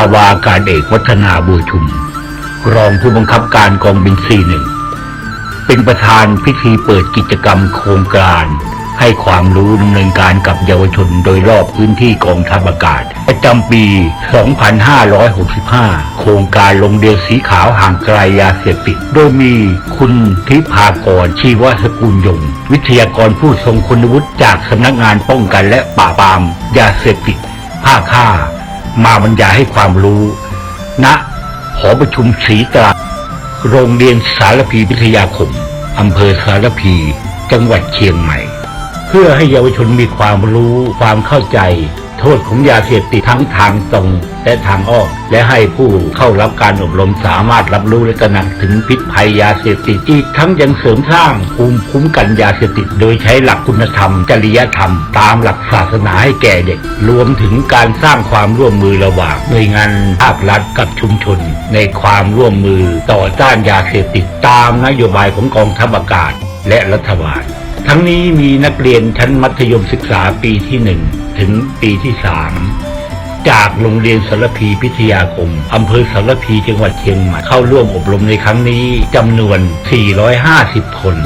าวาอากาศเอกวัฒนาบัวชุม รองผู้บังคับการกองบินซีหนึ่ง เป็นประธานพิธีเปิดกิจกรรมโครงการ ให้ความรู้ดำเนินการกับเยาวชนโดยรอบพื้นที่กองทัพอากาศ ประจำปี 2565 โครงการลงเดียวสีขาวห่างไกลยาเสพติด โดยมีคุณทิพากรชีวสกุลยง วิทยากรผู้ทรงคุณวุฒิจากสำนักงานป้องกันและปราบปรามยาเสพติดภาคห้า มาบรรยายให้ความรู้ณหอประชุมศรีตราโรงเรียนสารพีวิทยาคมอำเภอสารพี จังหวัดเชียงใหม่ เพื่อให้เยาวชนมีความรู้ความเข้าใจ โทษของยาเสพติดทั้งทางตรง และทางอ้อมและให้ผู้เข้ารับการอบรมสามารถรับรู้และตระหนักถึงพิษภัยยาเสพติดอีกทั้งยังเสริมสร้างภูมิคุ้มกันยาเสพติด โดยใช้หลักคุณธรรม จริยธรรม ตามหลักศาสนาให้แก่เด็ก รวมถึงการสร้างความร่วมมือระหว่างหน่วยงานภาครัฐกับชุมชน ในความร่วมมือต่อต้านยาเสพติดตามนโยบายของกองทัพอากาศ และรัฐบาลทั้งนี้มีนักเรียนชั้นมัธยมศึกษาปีที่หนึ่งถึงปีที่สาม จากโรงเรียนสารพีพิทยาคมอำเภอสารพีจังหวัดเชียงใหม่เข้าร่วมอบรมในครั้งนี้จำนวน 450 คน